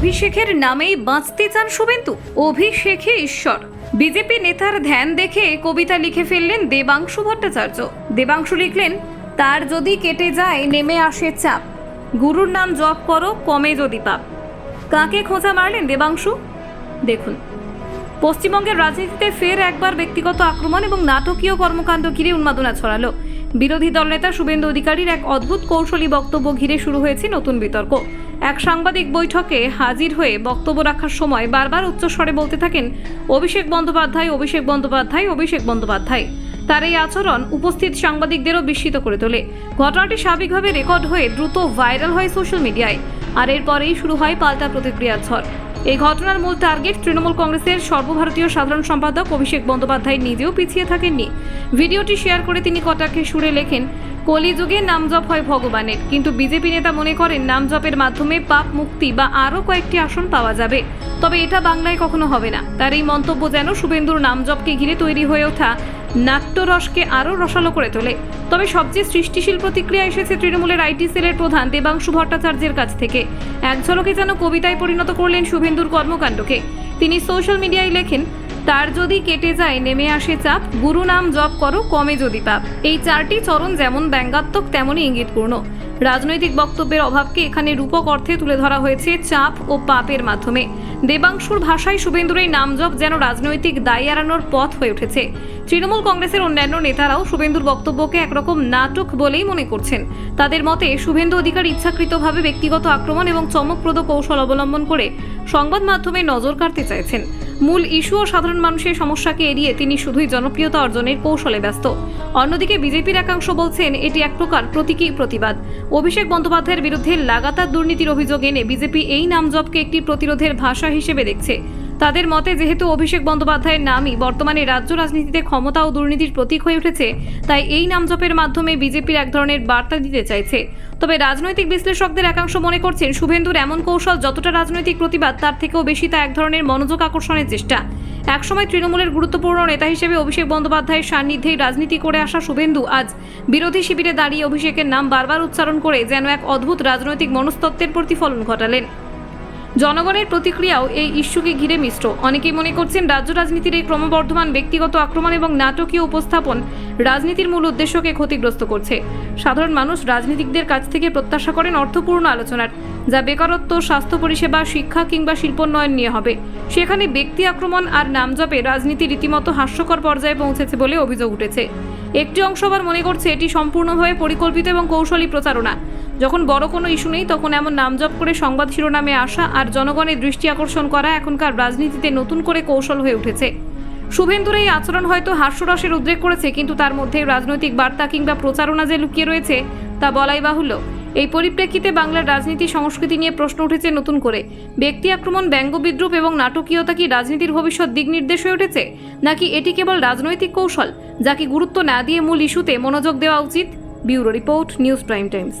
অভিষেকের নামেই বাঁচতে চান শুভেন্দু। অভিষেকে ঈশ্বর। বিজেপি নেতার ধ্যান দেখে কবিতা লিখে ফেললেন দেবাংশু ভট্টাচার্য। দেবাংশু লিখলেন, তার যদি কেটে যায়, নেমে আসে চাপ। গুরুর নাম জপ করো, কমে যদি পাপ। কাকে খোঁজা মারলেন দেবাংশু? দেখুন, পশ্চিমবঙ্গের রাজনীতিতে ফের একবার ব্যক্তিগত আক্রমণ এবং নাটকীয় কর্মকাণ্ড ঘিরে উন্মাদনা ছড়ালো। বিরোধী দলনেতা শুভেন্দু অধিকারীর এক অদ্ভুত কৌশলী বক্তব্য ঘিরে শুরু হয়েছে নতুন বিতর্ক। এক সাংবাদিক বৈঠকে হাজির হয়ে বক্তব্য রাখার সময় বারবার উচ্চস্বরে বলতে থাকেন, অভিষেক বন্দ্যোপাধ্যায় অভিষেক বন্দ্যোপাধ্যায় অভিষেক বন্দ্যোপাধ্যায়। তার এই আচরণ উপস্থিত সাংবাদিকদেরও বিস্মিত করে তোলে। ঘটনাটি স্বাভাবিকভাবে রেকর্ড হয়ে দ্রুত ভাইরাল হয় সোশ্যাল মিডিয়ায়, আর এরপরেই শুরু হয় পাল্টা প্রতিক্রিয়ার ঝড়। এই ঘটনার মূল টার্গেট তৃণমূল কংগ্রেসের সর্বভারতীয় সাধারণ সম্পাদক অভিষেক বন্দ্যোপাধ্যায় নিজেও পিছিয়ে থাকেননি। ভিডিওটি শেয়ার করে তিনি কটাক্ষে সুরে লেখেন কলিযুগে নাম জপ হয় ভগবানের। কিন্তু বিজেপি নেতা মনে করেন নাম জপের মাধ্যমে পাপ মুক্তি বা আরও কয়েকটি আসন পাওয়া যাবে। তবে এটা বাংলায় কখনো হবে না। তার এই মন্তব্য যেন শুভেন্দুর নাম জপকে ঘিরে তৈরি হয়ে ওঠা, নাট্যরসকে আরও রসালো করে তোলে। তবে সবচেয়ে সৃষ্টিশীল প্রতিক্রিয়া এসেছে তৃণমূলের আইটি সেলের প্রধান দেবাংশু ভট্টাচার্যের কাছ থেকে। এক ঝলকে যেন কবিতায় পরিণত করলেন শুভেন্দুর কর্মকাণ্ডকে। তিনি সোশ্যাল মিডিয়ায় লেখেন তার যদি কেটে যায়, নেমে আসে চাপ, গুরু নাম জপ করো, কমে যদি পাপ। এই চারটি চরণ যেমন ব্যঙ্গাত্মক, তেমনই ইঙ্গিতপূর্ণ। রাজনৈতিক বক্তব্যের অভাবকে এখানে রূপক অর্থে তুলে ধরা হয়েছে চাপ ও পাপের মাধ্যমে। দেবাংশুর ভাষায় শুভেন্দুর এই নামজপ যেন রাজনৈতিক দায় এড়ানোর পথ হয়ে উঠেছে। তৃণমূল কংগ্রেসের অন্যান্য নেতারাও শুভেন্দুর বক্তব্যকে একরকম নাটক বলেই মনে করছেন। তাদের মতে, শুভেন্দু অধিকার ইচ্ছাকৃতভাবে ব্যক্তিগত আক্রমণ এবং চমকপ্রদ কৌশল অবলম্বন করে সংবাদ মাধ্যমে নজর কাড়তে চাইছেন। মূল ইস্যু ও সাধারণ মানুষের সমস্যাকে এড়িয়ে তিনি শুধুই জনপ্রিয়তা অর্জনের কৌশলে ব্যস্ত। অন্যদিকে বিজেপির একাংশ বলছেন, এটি এক প্রকার প্রতীকী প্রতিবাদ। অভিষেক বন্দ্যোপাধ্যায়ের বিরুদ্ধে লাগাতার দুর্নীতির অভিযোগ এনে বিজেপি এই নামজপকে একটি প্রতিরোধের ভাষা হিসেবে দেখছে। তাদের মতে, যেহেতু অভিষেক বন্দ্যোপাধ্যায়ের নামই বর্তমানে রাজ্য রাজনীতিতে ক্ষমতা ও দুর্নীতির প্রতীক হয়ে উঠেছে, তাই এই নামজপের মাধ্যমে বিজেপির এক ধরনের বার্তা দিতে চাইছে। তবে রাজনৈতিক বিশ্লেষকদের একাংশ মনে করছেন, শুভেন্দুর এমন কৌশল যতটা রাজনৈতিক প্রতিবাদ, তার থেকেও বেশি তা এক ধরনের মনোযোগ আকর্ষণের চেষ্টা। একসময় তৃণমূলের গুরুত্বপূর্ণ নেতা হিসেবে অভিষেক বন্দ্যোপাধ্যায়ের সান্নিধ্যেই রাজনীতি করে আসা শুভেন্দু আজ বিরোধী শিবিরে দাঁড়িয়ে অভিষেকের নাম বারবার উচ্চারণ করে যেন এক অদ্ভুত রাজনৈতিক মনস্তত্ত্বের প্রতিফলন ঘটালেন। জনগণের প্রতিক্রিয়াও এই ইস্যুকে ঘিরে মিশ্র অনেকেই মনে করছেন, রাজ্য রাজনীতির এই ক্রমবর্ধমান ব্যক্তিগত আক্রমণ এবং নাটকীয় উপস্থাপন রাজনীতির মূল উদ্দেশ্যকে ক্ষতিগ্রস্ত করছে। সাধারণ মানুষ রাজনীতিকদের কাছ থেকে প্রত্যাশা করেন অর্থপূর্ণ আলোচনার, যা বেকারত্ব, স্বাস্থ্য পরিষেবা, শিক্ষা কিংবা শিল্পোন্নয়ন নিয়ে হবে। সেখানে ব্যক্তি আক্রমণ আর নামজপে রাজনীতি রীতিমতো হাস্যকর পর্যায়ে পৌঁছেছে বলে অভিযোগ উঠেছে। একটি অংশ আবার মনে করছে এটি সম্পূর্ণভাবে পরিকল্পিত এবং কৌশলী প্রচারণা। যখন বড় কোনো ইস্যু নেই, তখন এমন নামজপ করে সংবাদ শিরোনামে আসা আর জনগণের দৃষ্টি আকর্ষণ করা এখনকার রাজনীতিতে নতুন করে কৌশল হয়ে উঠেছে। শুভেন্দুর এই আচরণ হয়তো হাস্যরসের উদ্রেক করেছে, কিন্তু তার মধ্যে রাজনৈতিক বার্তা কিংবা প্রচারণা যে লুকিয়ে রয়েছে, তা বলাই বাহুল্য। এই পরিপ্রেক্ষিতে বাংলার রাজনীতি সংস্কৃতি নিয়ে প্রশ্ন উঠেছে নতুন করে। ব্যক্তি আক্রমণ, ব্যঙ্গ বিদ্রুপ এবং নাটকীয়তা কি রাজনীতির ভবিষ্যৎ দিক নির্দেশ হয়ে উঠেছে, নাকি এটি কেবল রাজনৈতিক কৌশল যাকে গুরুত্ব না দিয়ে মূল ইস্যুতে মনোযোগ দেওয়া উচিত? Bureau report, news prime times.